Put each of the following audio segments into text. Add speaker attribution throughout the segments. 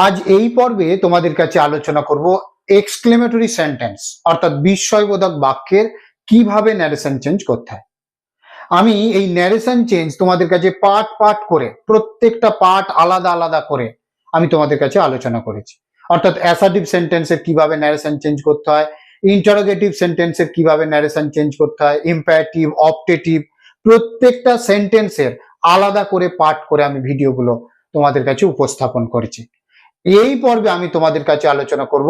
Speaker 1: আজ এই পর্বে তোমাদের কাছে আলোচনা করব এক্সক্লেমেটরি সেন্টেন্স অর্থাৎ বিস্ময়বোধক বাক্যের কীভাবে ন্যারেশন চেঞ্জ করতে হয়। আমি এই ন্যারেশন চেঞ্জ তোমাদের কাছে পার্ট পার্ট করে, প্রত্যেকটা পার্ট আলাদা আলাদা করে আমি তোমাদের কাছে আলোচনা করেছি। অর্থাৎ অ্যাসার্টিভ সেন্টেন্সের কীভাবে ন্যারেশন চেঞ্জ করতে হয় ইন্টারোগেটিভ সেন্টেন্সের কীভাবে ন্যারেশন চেঞ্জ করতে হয় ইম্পারেটিভ অপটেটিভ প্রত্যেকটা সেন্টেন্সের আলাদা করে পার্ট করে আমি ভিডিওগুলো তোমাদের কাছে উপস্থাপন করেছি। এই পর্বে আমি তোমাদের কাছে আলোচনা করব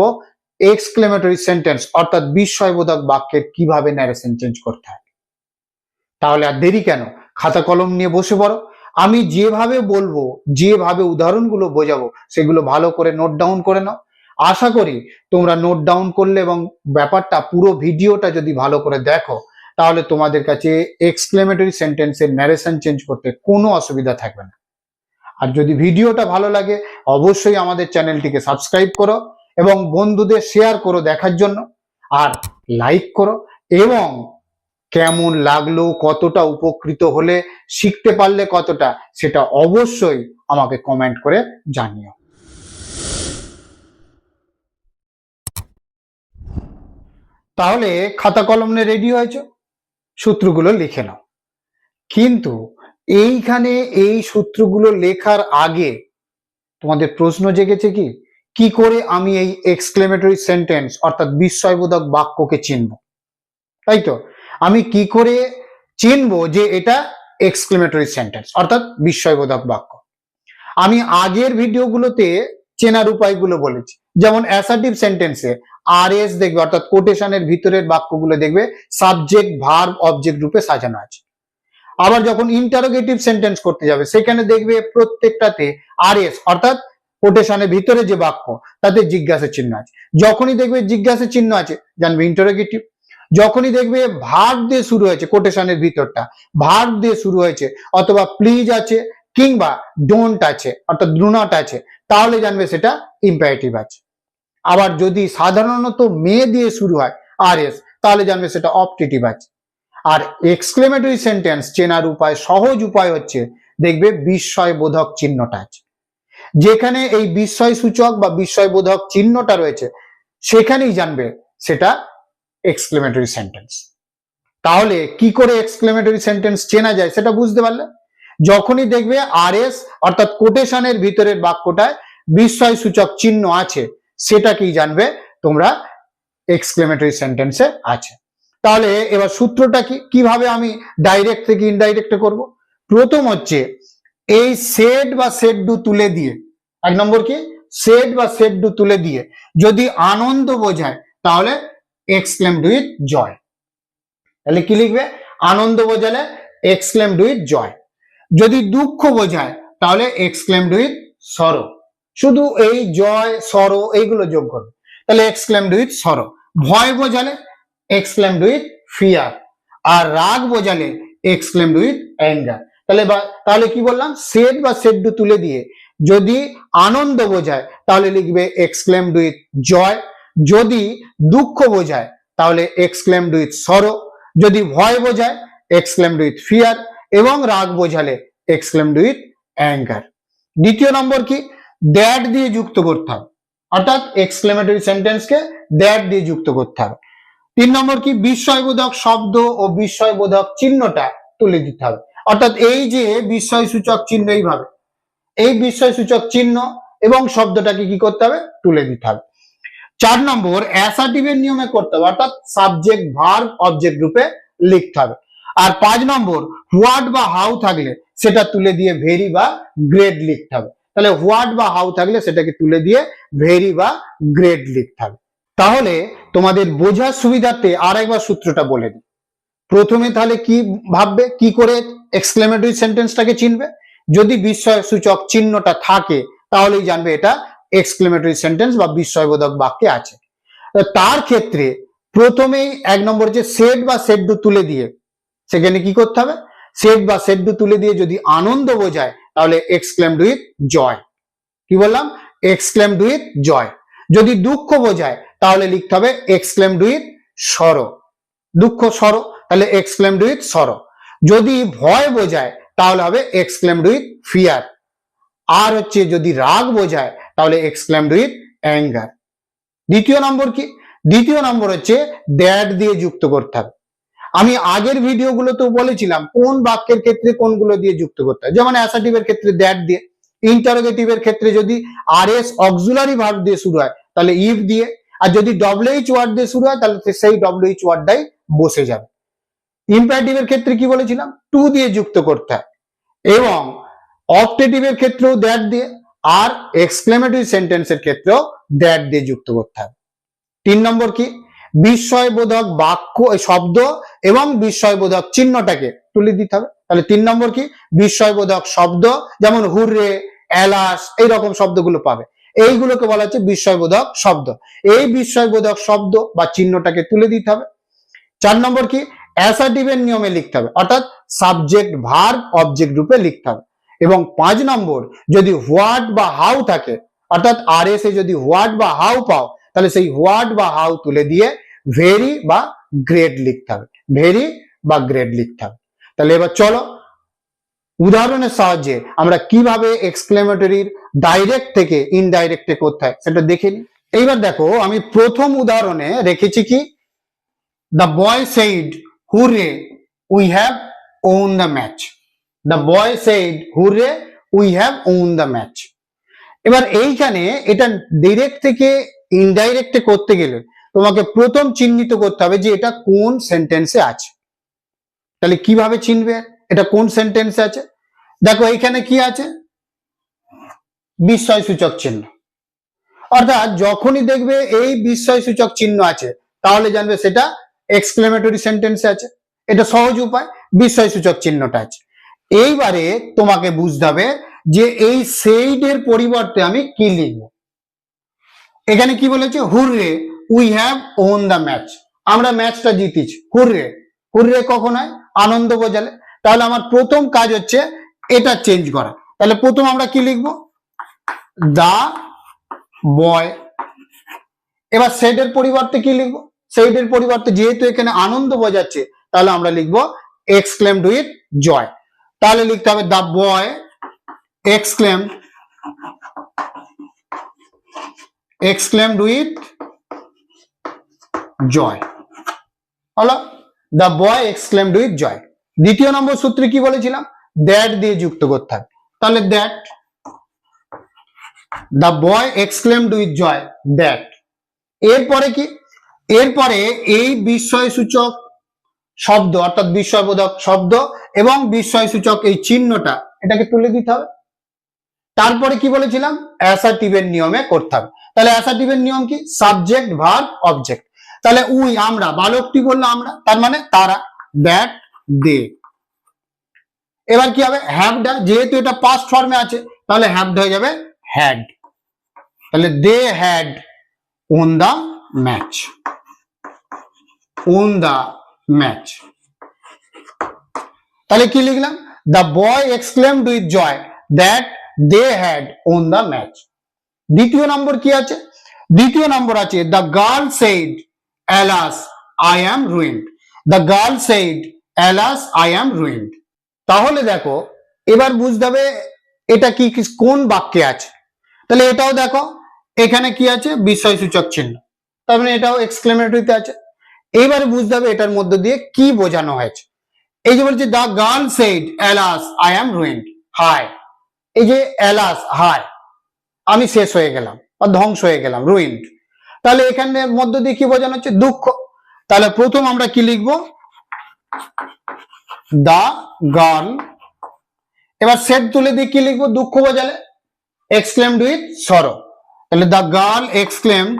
Speaker 1: এক্সক্লেমেটরি সেন্টেন্স অর্থাৎ বিস্ময়বোধক বাক্যের কীভাবে ন্যারেশন চেঞ্জ করতে হয়। তাহলে আর দেরি কেন? খাতা কলম নিয়ে বসে পড়ো। আমি যেভাবে বলব, যেভাবে উদাহরণগুলো বোঝাবো, সেগুলো ভালো করে নোট ডাউন করে নাও। আশা করি তোমরা নোট ডাউন করলে এবং ব্যাপারটা পুরো ভিডিওটা যদি ভালো করে দেখো, তাহলে তোমাদের কাছে এক্সক্লেমেটরি সেন্টেন্সের ন্যারেশন চেঞ্জ করতে কোনো অসুবিধা থাকবে না। আর যদি ভিডিওটা ভালো লাগে, অবশ্যই আমাদের চ্যানেলটিকে সাবস্ক্রাইব করো এবং বন্ধুদের শেয়ার করো দেখার জন্য আর লাইক করো এবং কেমন লাগল, কতটা উপকৃত হলে, শিখতে পারলে কতটা, সেটা অবশ্যই আমাকে কমেন্ট করে জানিও। তাহলে খাতা কলম রেডি হয়েছে? সূত্রগুলো লিখে নাও। কিন্তু এইখানে এই সূত্রগুলো লেখার আগে তোমাদের প্রশ্ন জেগেছে কি? কি করে আমি এই এক্সক্লেমেটরি সেন্টেন্স অর্থাৎ বিস্ময়বোধক বাক্যকে চিনব? তাই তো? আমি কি করে চিনব যে এটা এক্সক্লেমেটরি সেন্টেন্স অর্থাৎ বিস্ময়বোধক বাক্য? আমি আগের ভিডিওগুলোতে চেনার উপায়গুলো বলেছি। যেমন অ্যাসার্টিভ সেন্টেন্সে আর এস দেখবে, অর্থাৎ কোটেশনের ভিতরের বাক্যগুলো দেখবে সাবজেক্ট ভার্ব অবজেক্ট রূপে সাজানো আছে। আবার যখন ইন্টারোগেটিভ সেন্টেন্স করতে যাবে, সেখানে দেখবে প্রত্যেকটাতে আর এস অর্থাৎ কোটেশনের ভিতরে যে বাক্য, তাতে জিজ্ঞাসা চিহ্ন আছে। যখনই দেখবে জিজ্ঞাসা চিহ্ন আছে, জানবে ইন্টারোগেটিভ যখনই দেখবে ভার্ব দিয়ে শুরু হয়েছে কোটেশনের ভিতরটা ভার্ব দিয়ে শুরু হয়েছে, অথবা প্লিজ আছে, কিংবা ডোন্ট আছে, অর্থাৎ ডু নট আছে, তাহলে জানবে সেটা ইম্পারেটিভ আছে। আবার যদি সাধারণত মে দিয়ে শুরু হয় আর এস তাহলে জানবে সেটা অপটেটিভ আছে। আর এক্সক্লেমেটরি সেন্টেন্স চেনার উপায়, সহজ উপায় হচ্ছে দেখবে বিস্ময় বোধক চিহ্নটা আছে। যেখানে এই বিস্ময় সূচক বা বিস্ময় বোধক চিহ্নটা রয়েছে, সেখানেই জানবে সেটা এক্সক্লেমেটরি সেন্টেন্স তাহলে কি করে এক্সক্লেমেটরি সেন্টেন্স চেনা যায় সেটা বুঝতে পারলে? যখনই দেখবে আর এস অর্থাৎ কোটেশনের ভিতরের বাক্যটায় বিস্ময় সূচক চিহ্ন আছে, সেটাকেই জানবে তোমরা এক্সক্লেমেটরি সেন্টেন্সে আছে। তাহলে এবার সূত্রটা কি, কীভাবে আমি ডাইরেক্ট থেকে ইনডাইরেক্টে করব? প্রথম হচ্ছে এই সেট বা সেট ডু তুলে দিয়ে, এক নম্বর কি? সেট বা সেট ডু তুলে দিয়ে যদি আনন্দ বোঝায়, তাহলে এক্সক্লেমড উইথ জয় তাহলে কি লিখবে? আনন্দ বোঝালে এক্সক্লেমড উইথ জয় যদি দুঃখ বোঝায়, তাহলে এক্সক্লেমড উইথ সরো। শুধু এই জয় সরো, এইগুলো যোগ করবে। তাহলে এক্সক্লেমড উইথ সরো। ভয় বোঝালে এক্সক্লেমড উইথ ফিয়ার আর রাগ বোঝালে এক্সক্লেমড উইথ অ্যাঙ্গার তাহলে বা- তাহলে কি বললাম? সেট বা সেট ডু তুলে দিয়ে যদি আনন্দ বোঝায়, তাহলে লিখবে এক্সক্লেমড উইথ জয় যদি দুঃখ বোঝায়, তাহলে এক্সক্লেমড উইথ সরো যদি ভয় বোঝায় এক্সক্লেমড উইথ ফিয়ার এবং রাগ বোঝালে এক্সক্লেমড উইথ অ্যাঙ্গার দ্বিতীয় নম্বর কি? দ্যাট দিয়ে যুক্ত করতে হবে। অর্থাৎ এক্সক্লেমেটরি সেন্টেন্সকে দ্যাট দিয়ে যুক্ত করতে হবে। তিন নম্বর কি? বিস্ময়বোধক শব্দ ও বিস্ময়বোধক চিহ্নটা তুলে দিতে হবে। অর্থাৎ এই যে বিস্ময় সূচক চিহ্ন এইভাবে, এই বিস্ময় সূচক চিহ্ন এবং শব্দটাকে কি করতে হবে? তুলে দিতে হবে। চার নম্বর অ্যাসার্টিভের নিয়মে করতে হবে, অর্থাৎ সাবজেক্ট ভার্ব অবজেক্ট রূপে লিখতে হবে। আর পাঁচ নম্বর হোয়াট বা হাউ থাকলে সেটা তুলে দিয়ে ভেরি বা গ্রেড লিখতে হবে। তাহলে হোয়াট বা হাউ থাকলে সেটাকে তুলে দিয়ে ভেরি বা গ্রেড লিখতে হবে। তাহলে তোমাদের বোঝার সুবিধার্থে আর একবার সূত্রটা বলে দিই। প্রথমে তাহলে কি ভাববে? কি করে এক্সক্লেমেটরি সেন্টেন্সটাকে চিনবে? যদি বিস্ময় সূচক চিহ্নটা থাকে, তাহলেই জানবে এটা এক্সক্লেমেটরি সেন্টেন্স বা বিস্ময়বোধক বাক্যে আছে। তার ক্ষেত্রে প্রথমেই এক নম্বর যে সেট বা সেট ডু তুলে দিয়ে, সেখানে কি করতে হবে? সেট বা সেট ডু তুলে দিয়ে যদি আনন্দ বোঝায়, তাহলে এক্সক্লেমড উইথ জয় কি বললাম? এক্সক্লেমড উইথ জয় যদি দুঃখ বোঝায় তাহলে লিখতে হবে এক্সক্লেমড উইথ সরো। দুঃখ সরো, তাহলে এক্সক্লেমড উইথ সরো। যদি ভয় বোঝায়, তাহলে হবে এক্সক্লেমড উইথ ফিয়ার আর হচ্ছে যদি রাগ বোঝায়, তাহলে এক্সক্লেমড উইথ অ্যাঙ্গার দ্বিতীয় নম্বর কি? দ্বিতীয় নম্বর হচ্ছে দ্যাট দিয়ে যুক্ত করতে হবে। আমি আগের ভিডিওগুলোতেও বলেছিলাম কোন বাক্যের ক্ষেত্রে কোনগুলো দিয়ে যুক্ত করতে হয়। যেমন অ্যাসাটিভের ক্ষেত্রে দ্যাট দিয়ে ইন্টারোগেটিভের ক্ষেত্রে যদি আর এস অক্সুলারি ভার্ব দিয়ে শুরু হয়, তাহলে ইফ দিয়ে আর যদি ডব্লিউএইচ ওয়ার্ড দিয়ে শুরু হয়, তাহলে সেই ডব্লিউএইচ ওয়ার্ডটাই বসে যাবে। ইম্পারেটিভের ক্ষেত্রে কি বলেছিলাম? টু দিয়ে যুক্ত করতে হয়। এবং অপটেটিভের ক্ষেত্রেও দ্যাট দিয়ে, আর এক্সক্লেমেটরি সেন্টেন্সের ক্ষেত্রেও দ্যাট দিয়ে যুক্ত করতে হবে। তিন নম্বর কি? বিস্ময়বোধক বাক্য শব্দ এবং বিস্ময়বোধক চিহ্নটাকে তুলে দিতে হবে। তাহলে তিন নম্বর কি? বিস্ময়বোধক শব্দ, যেমন হুররে এলাস এইরকম শব্দগুলো পাবে। এইগুলোকে বলা হচ্ছে বিস্ময়বোধক শব্দ। এই বিস্ময়বোধক শব্দ বা চিহ্নটাকে তুলে দিতে হবে। চার নম্বর কি? অ্যাসাটিভের নিয়মে লিখতে হবে। অর্থাৎ সাবজেক্ট, ভার্ব, অবজেক্ট রূপে লিখতে হবে। এবং পাঁচ নম্বর, যদি হোয়াট বা হাউ থাকে, অর্থাৎ আর এস যদি হোয়াট বা হাউ পাও, তাহলে সেই হোয়াট বা হাউ তুলে দিয়ে ভেরি বা গ্রেড লিখতে হবে। ভেরি বা গ্রেড লিখতে হবে। তাহলে এবার চলো উদাহরণের সাহায্যে আমরা কীভাবে এক্সক্লেমেটরির ডাইরেক্ট থেকে ইনডাইরেক্টে করতে হয় সেটা দেখে নিই। এইবার দেখো, আমি প্রথম উদাহরণে রেখেছি কি? The boy said hurray we have won the match the boy said hurray we have won the match এবার এইখানে এটা ডিরেক্ট থেকে ইনডাইরেক্টে করতে গেলে তোমাকে প্রথম চিহ্নিত করতে হবে যে এটা কোন সেন্টেন্সে আছে। তাহলে কীভাবে চিনবে? এটা কোন সেন্টেন্স আছে? দেখো, এইখানে কি আছে? বিস্ময় সূচক চিহ্ন। অর্থাৎ যখনই দেখবে এই বিস্ময় সূচক চিহ্ন আছে, তাহলে জানবে সেটা এক্সক্লেমেটরি সেন্টেন্সে আছে। এটা সহজ উপায়, বিস্ময় সূচক চিহ্নটা আছে। এইবারে তোমাকে বুঝতে হবে যে এই সেইডের পরিবর্তে আমি কি লিখব। এখানে কি বলেছে? Hurray we have won the match আমরা ম্যাচটা জিতেছি। হুররে। হুররে কখন হয়? আনন্দ বোঝালে তাহলে আমার প্রথম কাজ হচ্ছে এটা চেঞ্জ করা। তাহলে প্রথম আমরা কি লিখব? দা বয়। এবার সেডের পরিবর্তে কি লিখব? সেইডের পরিবর্তে যেহেতু এখানে আনন্দ বোঝাচ্ছে, তাহলে আমরা লিখব এক্সক্লেমড উইথ জয়। তাহলে লিখতে হবে the boy exclaimed exclaimed with joy. হলো? The boy exclaimed with joy. দ্বিতীয় নম্বর সূত্রে কি বলেছিলাম? দ্যাট দিয়ে যুক্ত করতে হবে। তাহলে that the boy exclaimed with joy that এরপরে কি? এরপরে এই বিস্ময় সূচক শব্দ, অর্থাৎ বিস্ময়বোধক শব্দ এবং বিস্ময় সূচক এই চিহ্নটা, এটাকে তুলে দিতে হবে। তারপরে কি বলেছিলাম? অ্যাসার্টিভের নিয়মে করতে হবে। তাহলে অ্যাসার্টিভের নিয়ম কি? সাবজেক্ট ভার্ব অবজেক্ট তাহলে উই, আমরা, বালকটি বলল আমরা, তার মানে তারা দ্যাট দে। এবার কি হবে? হ্যাভডা যেহেতু এটা পাস্ট ফর্মে আছে, তাহলে হ্যাভড হয়ে যাবে হ্যাড তাহলে they had won the match won the match তাহলে কি লিখলাম? The boy exclaimed with joy that they had won the match দ্বিতীয় নম্বর কি আছে? দ্বিতীয় নম্বর আছে the girl said alas I am ruined the girl said alas I am ruined তাহলে দেখো, এবার বুঝতে হবে এটা কি কোন বাক্যে আছে। তাহলে এটাও দেখো, এখানে কি আছে? বিষয় সূচক চিহ্ন। তার মানে এটাও এক্সক্লেমেটরিতে আছে। এইবারে বুঝতে হবে এটার মধ্য দিয়ে কি বোঝানো হয়েছে। এই যে বলছে the girl said alas I am ruined high এই যে অ্যালাস হাই আমি শেষ হয়ে গেলাম, বা ধ্বংস হয়ে গেলাম রুইন্ড তাহলে এখানে মধ্য দিয়ে কি বোঝানো হচ্ছে? দুঃখ। তাহলে প্রথম আমরা কি লিখব? দা গার্ল এবার সেট তুলে দিয়ে কি লিখব? দুঃখ বোঝালে। এক্সক্লেমড উইথ সরো তাহলে the girl exclaimed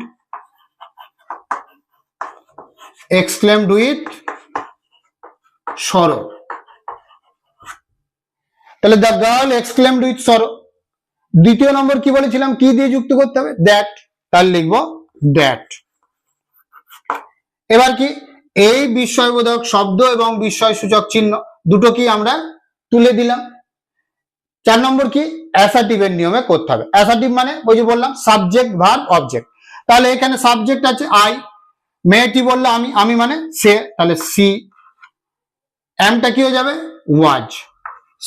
Speaker 1: exclaimed with sorrow তাহলে দ্য গার্ল এক্সক্লেমড উইথ সরো দ্বিতীয় নম্বর কি বলেছিলাম? কি দিয়ে যুক্ত করতে হবে? দ্যাট তাহলে লিখব দ্যাট এবার কি? এই বিস্ময়বোধক শব্দ এবং বিস্ময় সূচক চিহ্ন দুটো কি আমরা তুলে দিলাম। চার নম্বর কি? অ্যাসাটিভের নিয়মে করতে হবে। অ্যাসাটিভ মানে ওই যে বললাম সাবজেক্ট ভার্ব অবজেক্ট তাহলে এখানে সাবজেক্ট আছে আই মেয়েটি বলল আমি আমি মানে সে। তাহলে সি এমটা কি হয়ে যাবে? ওয়াজ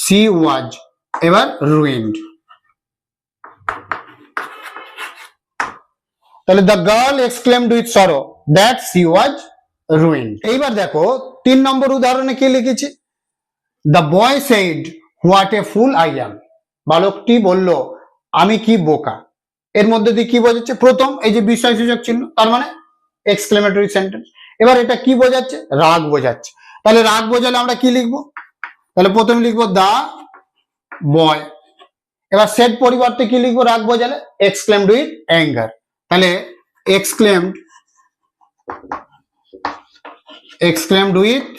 Speaker 1: সি ওয়াজ এবার রুইন্ড তাহলে the girl exclaimed with sorrow that she was ruin এইবার দেখো, তিন নম্বর উদাহরণে কি লিখেছি? The boy said what a fool I am বালকটি বলল, আমি কি বোকা? এর মধ্যে দিয়ে কি বোঝাচ্ছে? প্রথম, এই যে বিস্ময়সূচক চিহ্ন, তার মানে এক্সক্লেমেটরি সেন্টেন্স এবার এটা কি বোঝাচ্ছে? রাগ বোঝাচ্ছে। তাহলে রাগ বোঝালে আমরা কি লিখব? তাহলে প্রথমে লিখব দা বয় এবার সেট পরিবর্তে কি লিখব? রাগ বোঝালে এক্সক্লেমড উইথ অ্যাঙ্গার তাহলে exclaimed exclaimed with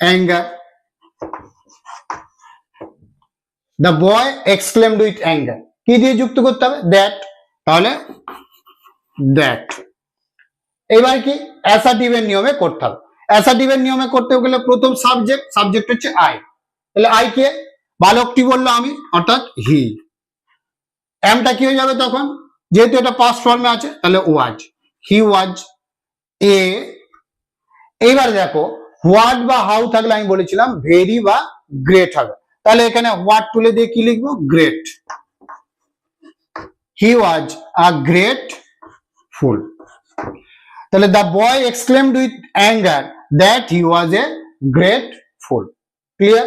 Speaker 1: anger the boy exclaimed with anger কি দিয়ে যুক্ত করতে হবে? দ্যাট তাহলে দ্যাট এবার কি? অ্যাসাটিভের নিয়মে করতে হবে। অ্যাসাটিভের নিয়মে করতে গেলে প্রথম সাবজেক্ট সাবজেক্ট হচ্ছে আই তাহলে আই কে বালকটি বলল আমি, অর্থাৎ হি এমটা কি হয়ে যাবে তখন? যেহেতু এটা পাস্ট ফর্মে আছে, তাহলে ওয়াজ হি ওয়াজ এ এইবার দেখো হোয়াট বা হাউ থাকলে আমি বলেছিলাম ভেরি বা গ্রেট হবে তাহলে এখানে হোয়াট তুলে দিয়ে কি লিখব? গ্রেট হি ওয়াজ আ গ্রেট ফুল তাহলে the boy exclaimed with anger that he was a great fool clear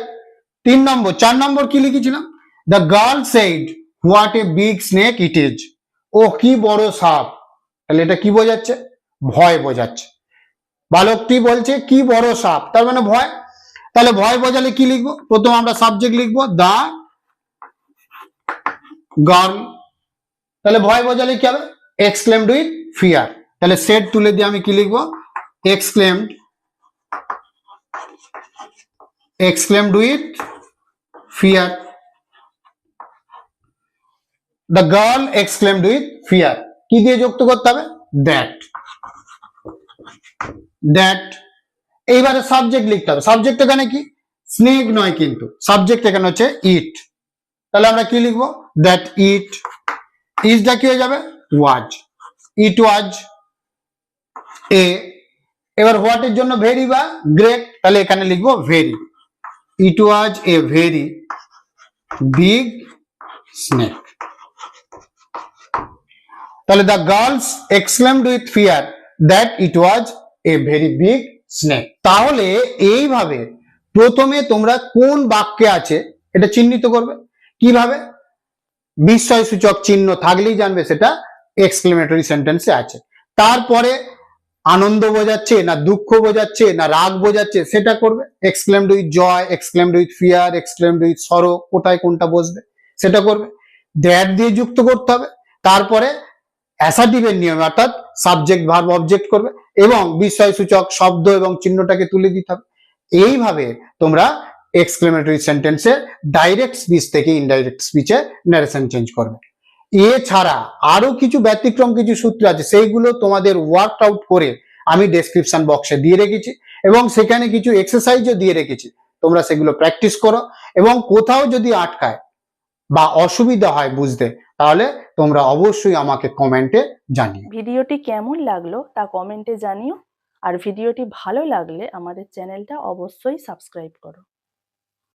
Speaker 1: তিন নম্বর, চার নম্বর কি লিখেছিলাম? The girl said what a big snake it is ও কি বড় সাপ। তাহলে এটা কি বোঝাচ্ছে? ভয় বোঝাচ্ছে। বালকটি বলছে, কি বড় সাপ? তার মানে ভয়। তাহলে ভয় বোঝালে কি লিখব? প্রথম আমরা সাবজেক্ট লিখব, দা গার্ল। তাহলে ভয় বোঝালে কি হবে? এক্সক্লেমড উইথ ফিয়ার তাহলে সেট তুলে দিয়ে আমি কি লিখব? Exclaimed exclaimed with fear the girl exclaimed with fear কি দিয়ে যুক্ত করতে হবে? দ্যাট দ্যাট এইবারে সাবজেক্ট লিখতে হবে। সাবজেক্ট এখানে কি? স্নেক নয় কিন্তু। সাবজেক্ট এখানে হচ্ছে ইট তাহলে আমরা কি লিখব? দ্যাট ইট ইজটা কি হয়ে যাবে? ওয়াজ ইট ওয়াজ এ এবার হোয়াট এর জন্য ভেরি বা গ্রেট তাহলে এখানে লিখব very it was a very big snake তাহলে the girls exclaimed with fear that it was a very big snake তাহলে এইভাবে প্রথমে তোমরা কোন বাক্যে আছে এটা চিহ্নিত করবে। কীভাবে? বিস্ময় সূচক চিহ্ন থাকলেই জানবে সেটা এক্সক্লেমেটরি সেন্টেন্সে আছে। তারপরে আনন্দ বোঝাচ্ছে না দুঃখ বোঝাচ্ছে না রাগ বোঝাচ্ছে সেটা করবে। Exclaimed with joy exclaimed with fear exclaimed with sorrow কোথায় কোনটা বসবে সেটা করবে। দ্যাট দিয়ে যুক্ত করতে হবে। তারপরে অ্যাসাটিভের নিয়মে, অর্থাৎ সাবজেক্ট ভার্ব অবজেক্ট করবে এবং বিষয়, সূচক, শব্দ এবং চিহ্নটাকে তুলে দিতে হবে। এইভাবে তোমরা এক্সক্লেমেটরি সেন্টেন্সে ডাইরেক্ট স্পিচ থেকে ইনডাইরেক্ট স্পিচে ন্যারেশন চেঞ্জ করবে। এছাড়া আরও কিছু ব্যতিক্রম, কিছু সূত্র আছে, সেইগুলো তোমাদের ওয়ার্ক আউট করে আমি ডেসক্রিপশন বক্সে দিয়ে রেখেছি এবং সেখানে কিছু এক্সারসাইজও দিয়ে রেখেছি। তোমরা সেগুলো প্র্যাকটিস করো এবং কোথাও যদি আটকায় বা অসুবিধা হয় বুঝতে, তাহলে তোমরা অবশ্যই আমাকে কমেন্টে জানিও।
Speaker 2: ভিডিওটি কেমন লাগল তা কমেন্টে জানিও, আর ভিডিওটি ভালো লাগলে আমাদের চ্যানেলটা অবশ্যই সাবস্ক্রাইব করো।